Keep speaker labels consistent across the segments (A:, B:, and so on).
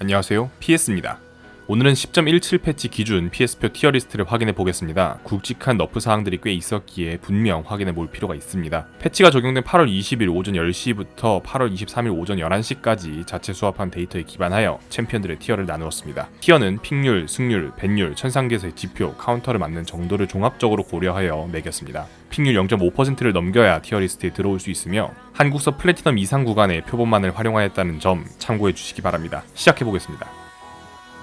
A: 안녕하세요. PS입니다. 오늘은 10.17 패치 기준 PS표 티어 리스트를 확인해 보겠습니다. 굵직한 너프 사항들이 꽤 있었기에 분명 확인해 볼 필요가 있습니다. 패치가 적용된 8월 20일 오전 10시부터 8월 23일 오전 11시까지 자체 수합한 데이터에 기반하여 챔피언들의 티어를 나누었습니다. 티어는 픽률, 승률, 밴률, 천상계수의 지표, 카운터를 맞는 정도를 종합적으로 고려하여 매겼습니다. 픽률 0.5%를 넘겨야 티어리스트에 들어올 수 있으며 한국서 플래티넘 이상 구간의 표본만을 활용하였다는 점 참고해 주시기 바랍니다. 시작해 보겠습니다.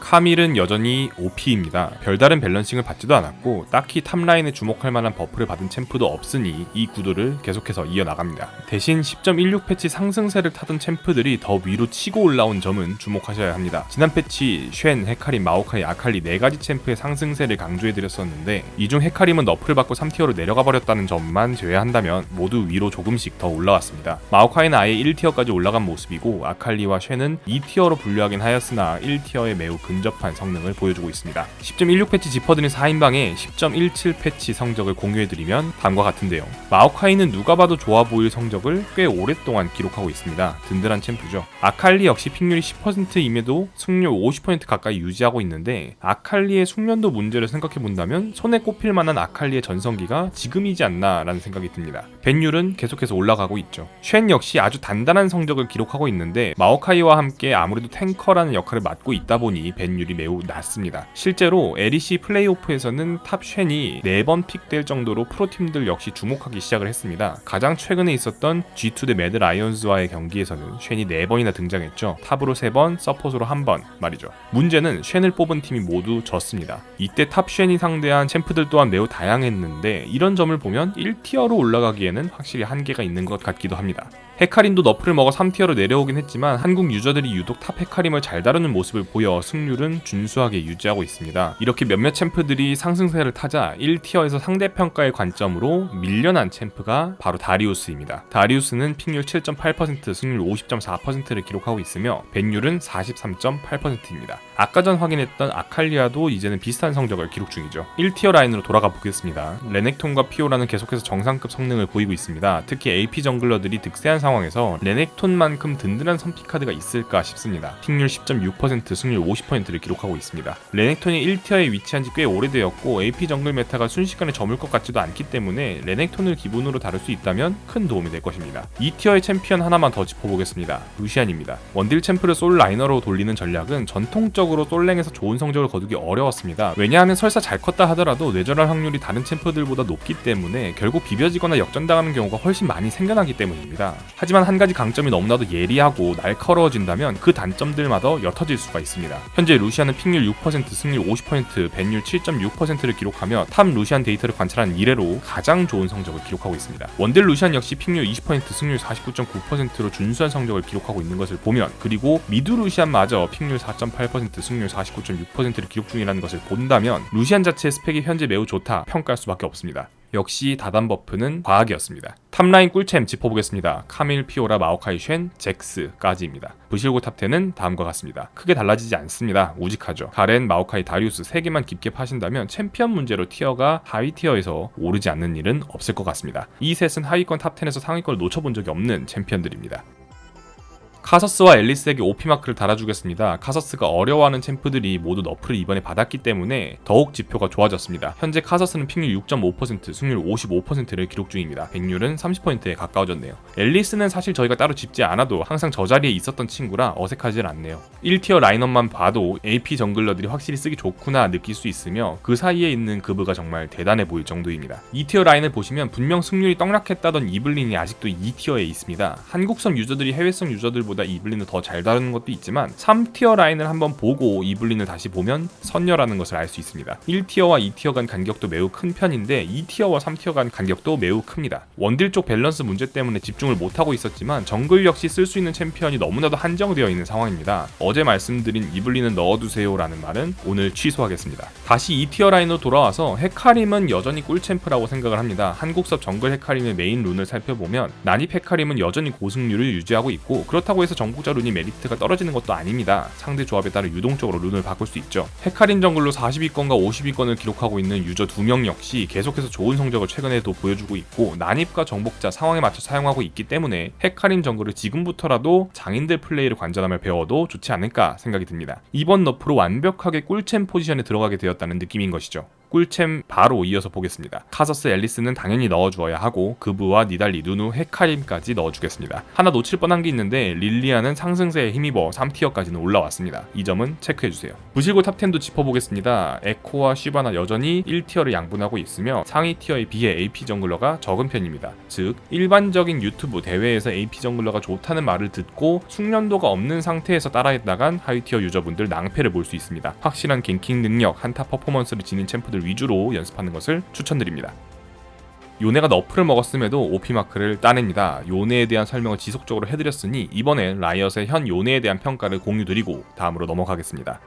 A: 카밀은 여전히 OP입니다. 별다른 밸런싱을 받지도 않았고 딱히 탑라인에 주목할 만한 버프를 받은 챔프도 없으니 이 구도를 계속해서 이어나갑니다. 대신 10.16 패치 상승세를 타던 챔프들이 더 위로 치고 올라온 점은 주목하셔야 합니다. 지난 패치 쉔, 헤카림, 마오카이, 아칼리 4가지 챔프의 상승세를 강조해드렸었는데 이 중 헤카림은 너프를 받고 3티어로 내려가 버렸다는 점만 제외한다면 모두 위로 조금씩 더 올라왔습니다. 마오카이는 아예 1티어까지 올라간 모습이고 아칼리와 쉔은 2티어로 분류하긴 하였으나 1티어에 매우 근 접한 성능을 보여주고 있습니다. 10.16 패치 지퍼드린 4인방에 10.17 패치 성적을 공유해드리면 다음과 같은데요. 마오카이는 누가 봐도 좋아 보일 성적을 꽤 오랫동안 기록하고 있습니다. 든든한 챔프죠. 아칼리 역시 픽률이 10%임에도 승률 50% 가까이 유지하고 있는데 아칼리의 숙련도 문제를 생각해 본다면 손에 꼽힐 만한 아칼리의 전성기가 지금이지 않나라는 생각이 듭니다. 벤율은 계속해서 올라가고 있죠. 쉔 역시 아주 단단한 성적을 기록하고 있는데 마오카이와 함께 아무래도 탱커라는 역할을 맡고 있다 보니 벤 율이 매우 낮습니다. 실제로 LEC 플레이오프에서는 탑 쉔이 4번 픽될 정도로 프로팀들 역시 주목하기 시작을 했습니다. 가장 최근에 있었던 G2 대 매드 라이언즈와의 경기에서는 쉔이 4번이나 등장했죠. 탑으로 3번, 서폿으로 1번 말이죠. 문제는 쉔을 뽑은 팀이 모두 졌습니다. 이때 탑 쉔이 상대한 챔프들 또한 매우 다양했는데 이런 점을 보면 1티어로 올라가기에는 확실히 한계가 있는 것 같기도 합니다. 헤카림도 너프를 먹어 3티어로 내려오긴 했지만 한국 유저들이 유독 탑 헤카림을 잘 다루는 모습을 보여 승률 은 준수하게 유지하고 있습니다. 이렇게 몇몇 챔프들이 상승세를 타자 1티어에서 상대평가의 관점으로 밀려난 챔프가 바로 다리우스입니다. 다리우스는 픽률 7.8%, 승률 50.4%를 기록하고 있으며 벤율은 43.8%입니다. 아까 전 확인했던 아칼리아도 이제는 비슷한 성적을 기록 중이죠. 1티어 라인으로 돌아가 보겠습니다. 레넥톤과 피오라는 계속해서 정상급 성능을 보이고 있습니다. 특히 AP 정글러들이 득세한 상황에서 레넥톤만큼 든든한 선픽 카드가 있을까 싶습니다. 픽률 10.6%, 승률 50%를 기록하고 있습니다. 레넥톤이 1티어에 위치한 지 꽤 오래되었고 AP 정글 메타가 순식간에 저물 것 같지도 않기 때문에 레넥톤을 기본으로 다룰 수 있다면 큰 도움이 될 것입니다. 2티어의 챔피언 하나만 더 짚어보겠습니다. 루시안입니다. 원딜 챔프를 솔 라이너로 돌리는 전략은 전통적으로 솔랭에서 좋은 성적을 거두기 어려웠습니다. 왜냐하면 설사 잘 컸다 하더라도 뇌절할 확률이 다른 챔프들보다 높기 때문에 결국 비벼지거나 역전당하는 경우가 훨씬 많이 생겨나기 때문입니다. 하지만 한 가지 강점이 너무나도 예리하고 날카로워진다면 그 단점들마다 옅어질 수가 있습니다. 현재 루시안은 픽률 6%, 승률 50%, 밴율 7.6%를 기록하며 탑 루시안 데이터를 관찰한 이래로 가장 좋은 성적을 기록하고 있습니다. 원딜 루시안 역시 픽률 20%, 승률 49.9%로 준수한 성적을 기록하고 있는 것을 보면 그리고 미드 루시안마저 픽률 4.8%, 승률 49.6%를 기록 중이라는 것을 본다면 루시안 자체의 스펙이 현재 매우 좋다 평가할 수밖에 없습니다. 역시 다단 버프는 과학이었습니다. 탑라인 꿀챔 짚어보겠습니다. 카밀, 피오라, 마오카이, 쉔, 잭스까지입니다. 부실고 탑10은 다음과 같습니다. 크게 달라지지 않습니다. 우직하죠. 가렌, 마오카이, 다리우스 3개만 깊게 파신다면 챔피언 문제로 티어가 하위 티어에서 오르지 않는 일은 없을 것 같습니다. 이 셋은 하위권 탑10에서 상위권을 놓쳐본 적이 없는 챔피언들입니다. 카서스와 앨리스에게 OP 마크를 달아주겠습니다. 카서스가 어려워하는 챔프들이 모두 너프를 이번에 받았기 때문에 더욱 지표가 좋아졌습니다. 현재 카서스는 픽률 6.5%, 승률 55%를 기록 중입니다. 백률은 30%에 가까워졌네요. 앨리스는 사실 저희가 따로 짚지 않아도 항상 저 자리에 있었던 친구라 어색하질 않네요. 1티어 라인업만 봐도 AP 정글러들이 확실히 쓰기 좋구나 느낄 수 있으며 그 사이에 있는 그브가 정말 대단해 보일 정도입니다. 2티어 라인을 보시면 분명 승률이 떡락했다던 이블린이 아직도 2티어에 있습니다. 한국성 유저들이 해외성 유저들보다 이블린을 더 잘 다루는 것도 있지만 3티어 라인을 한번 보고 이블린을 다시 보면 선녀라는 것을 알 수 있습니다. 1티어와 2티어 간 간격도 매우 큰 편인데 2티어와 3티어 간 간격도 매우 큽니다. 원딜 쪽 밸런스 문제 때문에 집중을 못하고 있었지만 정글 역시 쓸 수 있는 챔피언이 너무나도 한정되어 있는 상황입니다. 어제 말씀드린 이블린은 넣어두세요라는 말은 오늘 취소하겠습니다. 다시 2티어 라인으로 돌아와서 헤카림은 여전히 꿀챔프라고 생각을 합니다. 한국섭 정글 헤카림의 메인 룬을 살펴보면 난입 헤카림은 여전히 고승률을 유지하고 있고 그렇다고 해서 정복자 룬이 메리트가 떨어지는 것도 아닙니다. 상대 조합에 따라 유동적으로 룬을 바꿀 수 있죠. 헤카림 정글로 42건과 52건을 기록하고 있는 유저 2명 역시 계속해서 좋은 성적을 최근에도 보여주고 있고 난입과 정복자 상황에 맞춰 사용하고 있기 때문에 헤카림 정글을 지금부터라도 장인들 플레이를 관전하며 배워도 좋지 않을까 생각이 듭니다. 이번 너프로 완벽하게 꿀챔 포지션에 들어가게 되었다는 느낌인 것이죠. 꿀챔 바로 이어서 보겠습니다. 카서스 앨리스는 당연히 넣어주어야 하고 그브와 니달리, 누누, 헤카림까지 넣어주겠습니다. 하나 놓칠 뻔한 게 있는데 릴리아는 상승세에 힘입어 3티어까지는 올라왔습니다. 이 점은 체크해주세요. 부실고 탑10도 짚어보겠습니다. 에코와 쉬바나 여전히 1티어를 양분하고 있으며 상위 티어에 비해 AP 정글러가 적은 편입니다. 즉 일반적인 유튜브 대회에서 AP 정글러가 좋다는 말을 듣고 숙련도가 없는 상태에서 따라했다간 하위 티어 유저분들 낭패를 볼 수 있습니다. 확실한 갱킹 능력, 한타 퍼포먼스를 지닌 챔프들 위주로 연습하는 것을 추천드립니다. 요네가 너프를 먹었음에도 OP 마크를 따냅니다. 요네에 대한 설명을 지속적으로 해드렸으니 이번엔 라이엇의 현 요네에 대한 평가를 공유드리고 다음으로 넘어가겠습니다.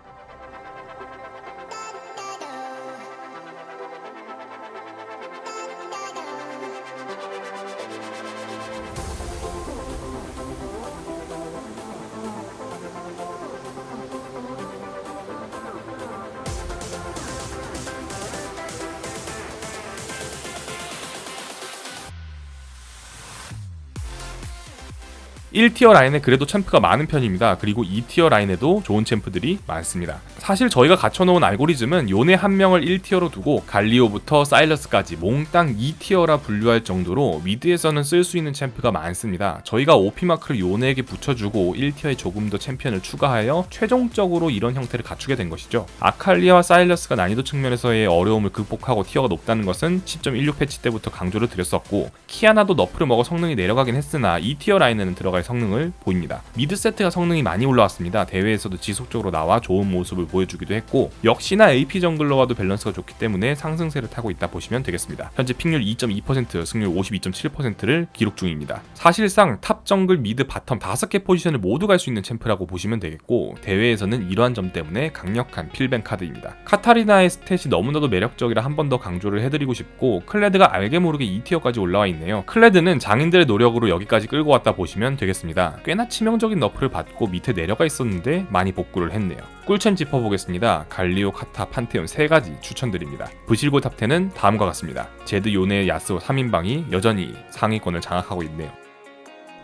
A: 일티어 라인에 그래도 챔프가 많은 편입니다. 그리고 2티어 라인에도 좋은 챔프들이 많습니다. 사실 저희가 갖춰놓은 알고리즘은 요네 한 명을 1티어로 두고 갈리오부터 사일러스까지 몽땅 2티어라 분류할 정도로 미드에서는 쓸 수 있는 챔프가 많습니다. 저희가 OP 마크를 요네에게 붙여주고 1티어에 조금 더 챔피언을 추가하여 최종적으로 이런 형태를 갖추게 된 것이죠. 아칼리아와 사일러스가 난이도 측면에서의 어려움을 극복하고 티어가 높다는 것은 10.16 패치 때부터 강조를 드렸었고 키아나도 너프를 먹어 성능이 내려가긴 했으나 2티어 라인에는 들어 갈 성능을 보입니다. 미드 세트가 성능이 많이 올라왔습니다. 대회에서도 지속적으로 나와 좋은 모습을 보여주기도 했고 역시나 AP 정글러와도 밸런스가 좋기 때문에 상승세를 타고 있다 보시면 되겠습니다. 현재 픽률 2.2%, 승률 52.7%를 기록 중입니다. 사실상 탑 정글 미드 바텀 5개 포지션을 모두 갈 수 있는 챔프라고 보시면 되겠고 대회에서는 이러한 점 때문에 강력한 필벤 카드입니다. 카타리나의 스탯이 너무나도 매력적이라 한 번 더 강조를 해드리고 싶고 클레드가 알게 모르게 2티어까지 올라와 있네요. 클레드는 장인들의 노력으로 여기까지 끌고 왔다 보시면 되겠습니다. 꽤나 치명적인 너프를 받고 밑에 내려가 있었는데 많이 복구를 했네요. 꿀챔 짚어보겠습니다. 갈리오, 카타, 판테온 세 가지 추천드립니다. 부실고 탑10은 다음과 같습니다. 제드, 요네, 야스오 3인방이 여전히 상위권을 장악하고 있네요.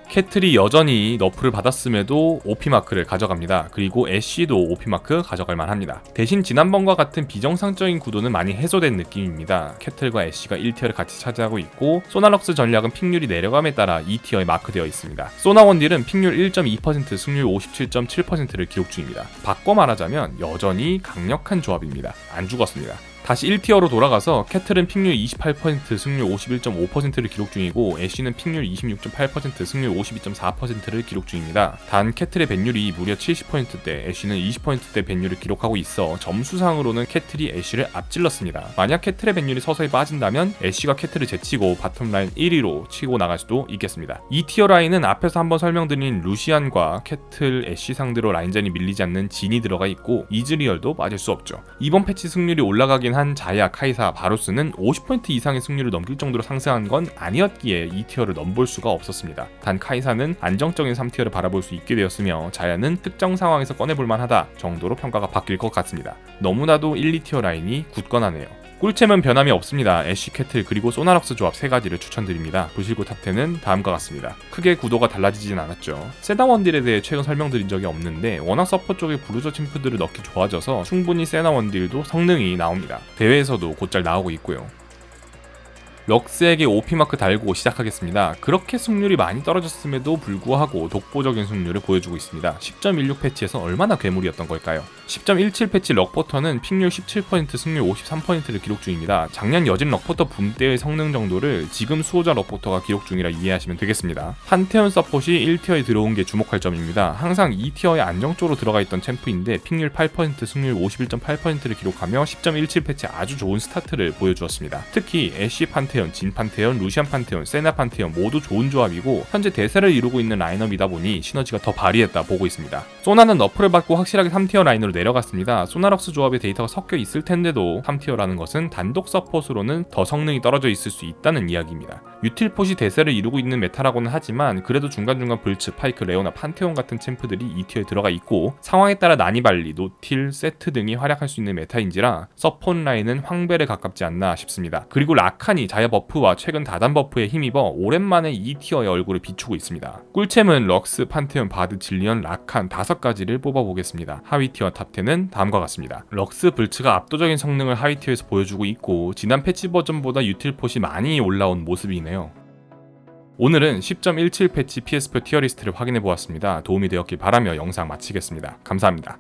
A: 캐틀이 여전히 너프를 받았음에도 OP 마크를 가져갑니다. 그리고 애쉬도 OP 마크 가져갈 만합니다. 대신 지난번과 같은 비정상적인 구도는 많이 해소된 느낌입니다. 캐틀과 애쉬가 1티어를 같이 차지하고 있고 소나럭스 전략은 픽률이 내려감에 따라 2티어에 마크되어 있습니다. 소나원딜은 픽률 1.2% 승률 57.7%를 기록 중입니다. 바꿔 말하자면 여전히 강력한 조합입니다. 안 죽었습니다. 다시 1티어로 돌아가서 캐틀은 픽률 28% 승률 51.5%를 기록 중이고 애쉬는 픽률 26.8% 승률 52.4%를 기록 중입니다. 단 캐틀의 밴율이 무려 70%대 애쉬는 20%대 밴율을 기록하고 있어 점수상으로는 캐틀이 애쉬를 앞질렀습니다. 만약 캐틀의 밴율이 서서히 빠진다면 애쉬가 캐틀을 제치고 바텀 라인 1위로 치고 나갈 수도 있겠습니다. 2티어 라인은 앞에서 한번 설명드린 루시안과 캐틀, 애쉬 상대로 라인전이 밀리지 않는 진이 들어가 있고 이즈리얼도 빠질 수 없죠. 이번 패치 승률이 올라가긴 한 자야, 카이사, 바로스는 50% 이상의 승률을 넘길 정도로 상승한 건 아니었기에 2티어를 넘볼 수가 없었습니다. 단 카이사는 안정적인 3티어를 바라볼 수 있게 되었으며 자야는 특정 상황에서 꺼내볼 만하다 정도로 평가가 바뀔 것 같습니다. 너무나도 1, 2티어 라인이 굳건하네요. 꿀챔은 변함이 없습니다. 애쉬 캐틀 그리고 소나럭스 조합 세 가지를 추천드립니다. 부실고 탑10은 다음과 같습니다. 크게 구도가 달라지진 않았죠. 세나 원딜에 대해 최근 설명드린 적이 없는데 워낙 서포 쪽에 브루저 챔프들을 넣기 좋아져서 충분히 세나 원딜도 성능이 나옵니다. 대회에서도 곧잘 나오고 있고요. 럭스에게 OP마크 달고 시작하겠습니다. 그렇게 승률이 많이 떨어졌음에도 불구하고 독보적인 승률을 보여주고 있습니다. 10.16 패치에서 얼마나 괴물이었던 걸까요? 10.17 패치 럭포터는 픽률 17% 승률 53%를 기록 중입니다. 작년 여진 럭포터 붐 때의 성능 정도를 지금 수호자 럭포터가 기록 중이라 이해하시면 되겠습니다. 판테온 서폿이 1티어에 들어온 게 주목할 점입니다. 항상 2티어에 안정적으로 들어가 있던 챔프인데 픽률 8% 승률 51.8%를 기록하며 10.17 패치 아주 좋은 스타트를 보여주었습니다. 특히 애쉬 판테 판테온, 진 판테온, 루시안 판테온, 세나 판테온 모두 좋은 조합이고 현재 대세를 이루고 있는 라인업이다 보니 시너지가 더 발휘했다 보고 있습니다. 소나는 너프를 받고 확실하게 3티어 라인으로 내려갔습니다. 소나럭스 조합의 데이터가 섞여 있을 텐데도 3티어라는 것은 단독 서폿으로는 더 성능이 떨어져 있을 수 있다는 이야기입니다. 유틸폿이 대세를 이루고 있는 메타라고는 하지만 그래도 중간중간 불츠, 파이크, 레오나, 판테온 같은 챔프들이 이 티어에 들어가 있고 상황에 따라 나니발리, 노틸, 세트 등이 활약할 수 있는 메타인지라 서폿 라인은 황벨에 가깝지 않나 싶습니다. 그리고 라칸이 자야 버프와 최근 다단 버프에 힘입어 오랜만에 이 티어의 얼굴을 비추고 있습니다. 꿀챔은 럭스, 판테온, 바드, 질리언, 라칸 다섯 가지를 뽑아보겠습니다. 하위 티어 탑10은 다음과 같습니다. 럭스, 불츠가 압도적인 성능을 하위 티어에서 보여주고 있고 지난 패치 버전보다 유틸폿이 많이 올라온 모습이네요. 오늘은 10.17 패치 PS4 티어 리스트를 확인해 보았습니다. 도움이 되었길 바라며 영상 마치겠습니다. 감사합니다.